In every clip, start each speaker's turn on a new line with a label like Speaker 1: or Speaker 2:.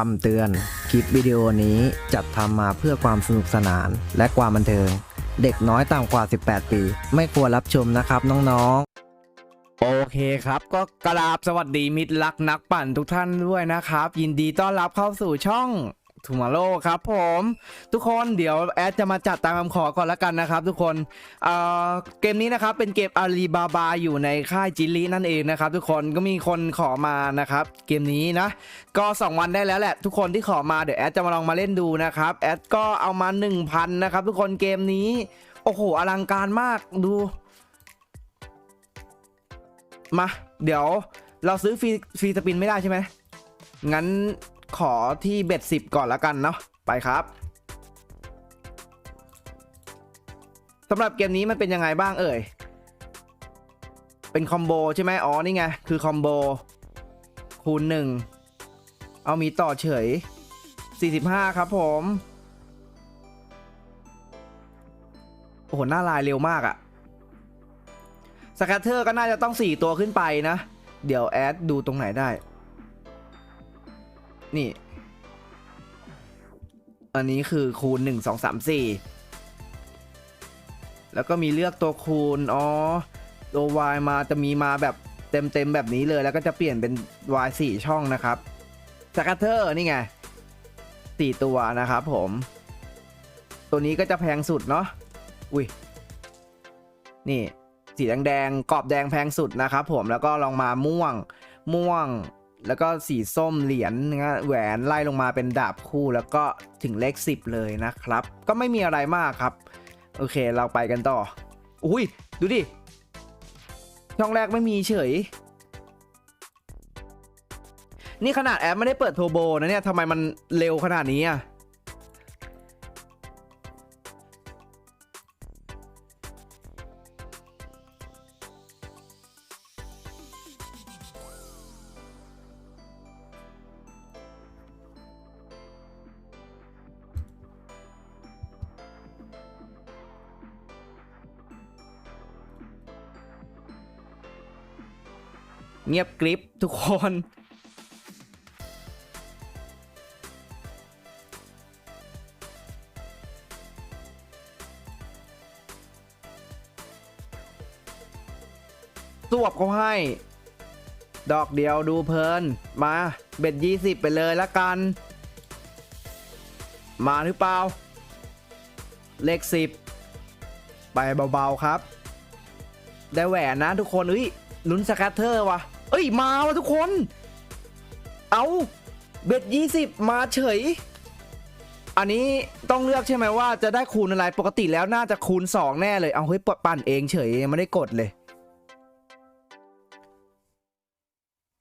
Speaker 1: คำเตือน คลิปวิดีโอนี้จัดทำมาเพื่อความสนุกสนานและความบันเทิง เด็กน้อยต่ำกว่า 18 ปี ไม่ควรรับชมนะครับน้องๆ
Speaker 2: โอเคครับ ก็กราบสวัสดีมิตรรักนักปั่นทุกท่านด้วยนะครับ ยินดีต้อนรับเข้าสู่ช่อง ทูมาโลครับผม ทุกคนเดี๋ยวแอดจะมาจัดตามคำขอก่อนละกันนะครับ ทุกคนเอ่อเกมนี้นะครับเป็นเกมอาลีบาบาอยู่ในค่ายจิลลีนั่นเองนะครับ ทุกคนก็มีคนขอมานะครับ เกมนี้นะ ก็ 2 วันได้แล้วแหละ ทุกคนที่ขอมาเดี๋ยวแอดจะมาลองมาเล่นดูนะครับแอดก็เอามา 1,000 นะครับ ทุกคนเกมนี้โอ้โหอลังการมากดู มา เดี๋ยวเราซื้อฟรีฟรีสปินไม่ได้ใช่ไหมงั้น ขอที่เบ็ดสิบก่อนละกันเนาะไปครับสำหรับเกมนี้มันเป็นยังไงบ้างเอ่ย เป็นคอมโบใช่ไหมอ๋อนี่ไง คือคอมโบคูณหนึ่งเอามีต่อเฉย 45 ครับผม โอ้โห หน้าลายเร็วมากอะสแคตเตอร์ก็น่าจะต้อง 4 ตัวขึ้นไปนะ เดี๋ยวแอดดูตรงไหนได้ นี่ อันนี้คือคูณ1 2 3 4แล้วก็มีเลือกตัวคูณ อ๋อ ตัว y มาจะมีมาแบบเต็มๆแบบนี้เลย แล้วก็จะเปลี่ยนเป็น y 4ช่องนะครับสแคตเตอร์นี่ไง4ตัวนะครับผม ตัวนี้ก็จะแพงสุดเนาะ อุ้ย นี่ สีแดงๆกรอบแดงแพงสุดนะครับผม แล้วก็ลองมาม่วง ม่วง แล้วก็สีส้มเหรียญนะแหวนไล่ลงมาเป็นดาบคู่แล้วก็ถึงเลข 10 เลยนะครับ ก็ไม่มีอะไรมากครับ โอเคเราไปกันต่อ อุ้ยดูดิ ช่องแรกไม่มีเฉย นี่ขนาดแอปไม่ได้เปิดโทรโบนะเนี่ยทำไมมันเร็วขนาดนี้อะ เงียบกริบทุกคนสวบเขาให้ ดอกเดียวดูเพลิน มาเบ็ดยี่สิบไปเลยละกัน มาหรือเปล่า เลขสิบไปเบา ๆ ครับ ได้แหวนนะทุกคนเอ้ยลุ้นสแคตเตอร์วะ เอ้ย มาวะทุกคน เอาเบ็ดยี่สิบมาเฉย อันนี้ต้องเลือกใช่ไหมว่าจะได้คูณอะไรปกติแล้วน่าจะคูณ 2 แน่เลย เอาเฮ้ยปปั่นเองเฉยยังไม่ได้กดเลย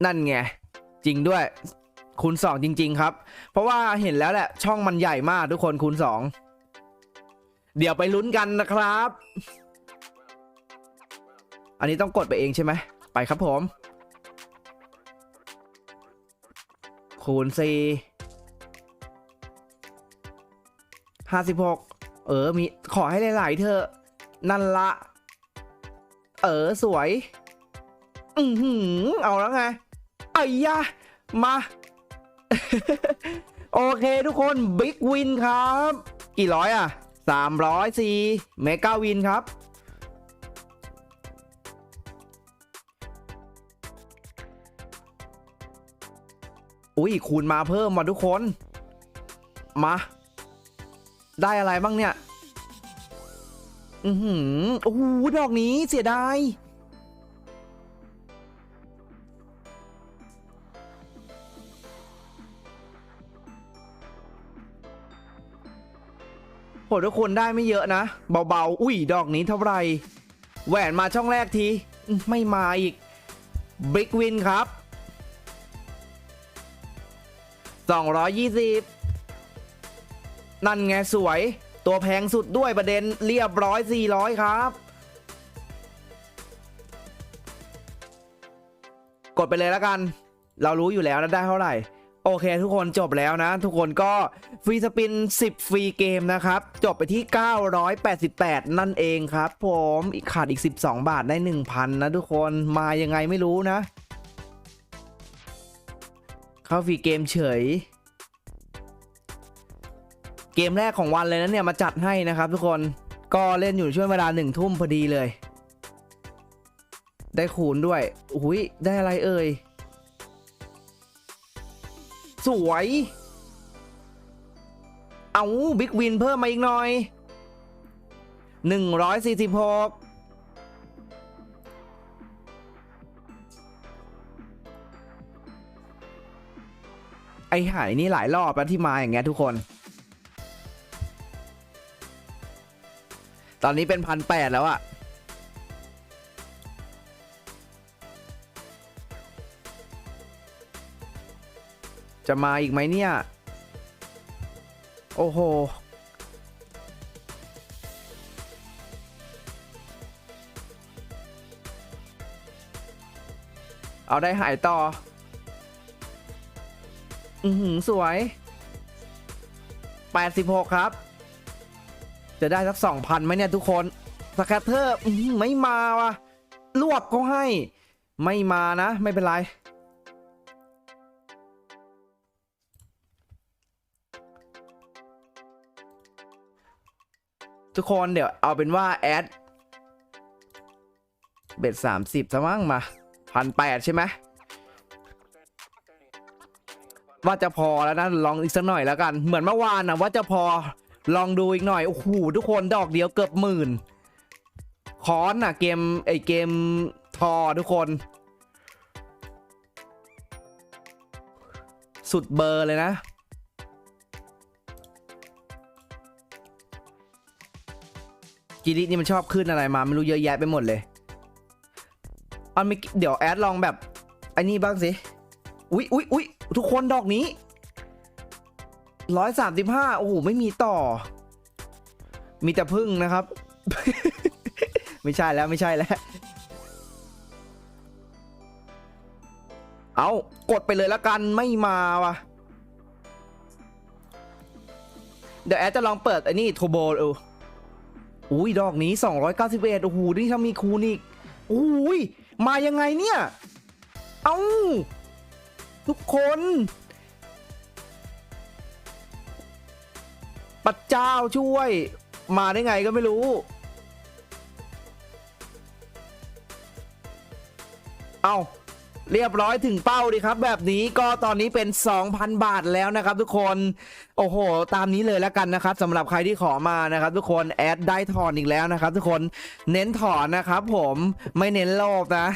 Speaker 2: นั่นไง จริงด้วย คูณ 2 จริง ๆ ครับ เพราะว่าเห็นแล้วแหละ ช่องมันใหญ่มากทุกคนคูณ 2 เดี๋ยวไปลุ้นกันนะครับ อันนี้ต้องกดไปเองใช่ไหมไปครับผม คูณสี่ห้าสิบหกเออมีขอให้หลายๆเธอ นั่นละ เออสวย อือหือ เอาแล้วไงไอ้ยะ มา โอเคทุกคนบิ๊กวินครับ กี่ร้อยอะสามร้อยสี่เมกาวินครับ อุ้ยคูณมาเพิ่มมาทุกคน มา ได้อะไรบ้างเนี่ย อือหือโอ้โหดอกนี้เสียดายโหทุกคนได้ไม่เยอะนะ เบาๆ อุ้ย ดอกนี้เท่าไหร่แหวนมาช่องแรกที ไม่มาอีก บิ๊กวินครับ 220 นั่นไงสวย ตัวแพงสุดด้วยประเด็นเรียบร้อย 400 ครับ กดไปเลยแล้วกัน เรารู้อยู่แล้วนะได้เท่าไหร่ โอเคทุกคนจบแล้วนะ ทุกคนก็ฟรีสปิน 10 ฟรีเกมนะครับ จบไปที่ 988 นั่นเองครับ ผมอีกขาดอีก 12 บาทได้ 1,000 นะทุกคนมายังไงไม่รู้นะ เข้าฟรีเกมเฉย เกมแรกของวันเลยนะเนี่ยมาจัดให้นะครับทุกคนก็เล่นอยู่ช่วงเวลาหนึ่งทุ่มพอดีเลย ได้คูณด้วยอุ้ยได้อะไรเอ่ย สวย เอาบิ๊กวินเพิ่มมาอีกหน่อย 146 หายนี่หลายรอบแล้วที่มาอย่างเงี้ยทุกคน ตอนนี้เป็นพันแปดแล้วอะจะมาอีกไหมเนี่ย โอ้โห เอาได้หายต่อ อือหือสวย 86 ครับ จะได้สัก 2,000ไหมเนี่ยทุกคนสแคตเตอร์อื้อหือไม่มาวะรวบก็ให้ ไม่มานะ ไม่เป็นไร ทุกคนเดี๋ยวเอาเป็นว่า แอด เบ็ดสามสิบซะมั้งมาพันแปดใช่ไหม ว่าจะพอแล้วนะลองอีกสักหน่อยแล้วกัน เหมือนเมื่อวานนะว่าจะพอลองดูอีกหน่อยโอ้โหทุกคนดอกเดียวเกือบหมื่นคอนน่ะเกมไอเกมทอทุกคน สุดเบอร์เลยนะกิรินี่มันชอบขึ้นอะไรมา ไม่รู้เยอะแยะไปหมดเลยเอาม่เดี๋ยวแอดลองแบบไอ้นี่บ้างสิ อุ๊ยอุ๊ยอุ๊ยทุกคนดอกนี้ร้อยสามสิบห้าโอ้โห ไม่มีต่อ มีแต่พึ่งนะครับ ไม่ใช่แล้วไม่ใช่แล้ว เอากดไปเลยละกันไม่มาวะเดี๋ยวแอดจะลองเปิดไอ้นี่โทโบดูอุ้ยดอกนี้ 291 โอ้โห นี่ถ้ามีคูณอีกอุ้ย มายังไงเนี่ย เอ้า ทุกคน ปัดเจ้าช่วย มาได้ไงก็ไม่รู้ เอาเรียบร้อยถึงเป้าดีครับ แบบนี้ก็ตอนนี้เป็น 2,000 บาทแล้วนะครับทุกคน โอ้โห ตามนี้เลยแล้วกันนะครับสำหรับใครที่ขอมานะครับ ทุกคนแอดได้ถอนอีกแล้วนะครับ ทุกคนเน้นถอนนะครับ ผมไม่เน้นโลภนะ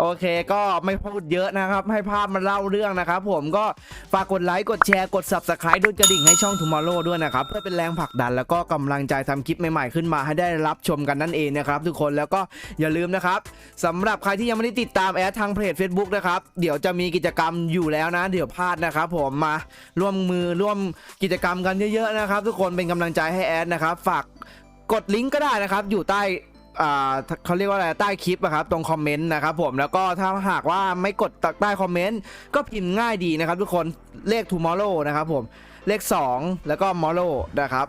Speaker 2: โอเคก็ไม่พูดเยอะนะครับ ให้ภาพมันเล่าเรื่องนะครับ ผมก็ฝากกดไลค์กดแชร์กด subscribe ด้วยกระดิ่งให้ช่อง Tomorrow ด้วยนะครับ เพื่อเป็นแรงผลักดันแล้วก็กำลังใจทำคลิปใหม่ๆขึ้นมาให้ได้รับชมกันนั่นเองนะครับ ทุกคนแล้วก็อย่าลืมนะครับสำหรับใครที่ยังไม่ได้ติดตามแอดทางเพจ Facebook นะครับ เดี๋ยวจะมีกิจกรรมอยู่แล้วนะ เดี๋ยวพลาดนะครับ ผมมาร่วมมือร่วมกิจกรรมกันเยอะๆนะครับ ทุกคนเป็นกำลังใจให้แอดนะครับฝากกดลิงก์ก็ได้นะครับ อยู่ใต้ อ่าเขาเรียกว่าอะไรใต้คลิปนะครับตรงคอมเมนต์นะครับผมแล้วก็ถ้าหากว่าไม่กดใต้คอมเมนต์ก็พิมพ์ง่ายดีนะครับ ทุกคนเลข tomorrow นะครับผมเลข 2 แล้วก็ morrow นะครับ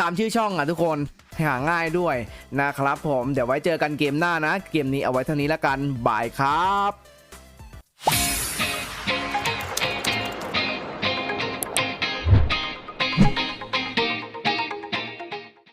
Speaker 2: ตามชื่อช่องอะทุกคนหาง่ายด้วยนะครับผมเดี๋ยวไว้เจอกันเกมหน้านะ เกมนี้เอาไว้เท่านี้แล้วกันบายครับ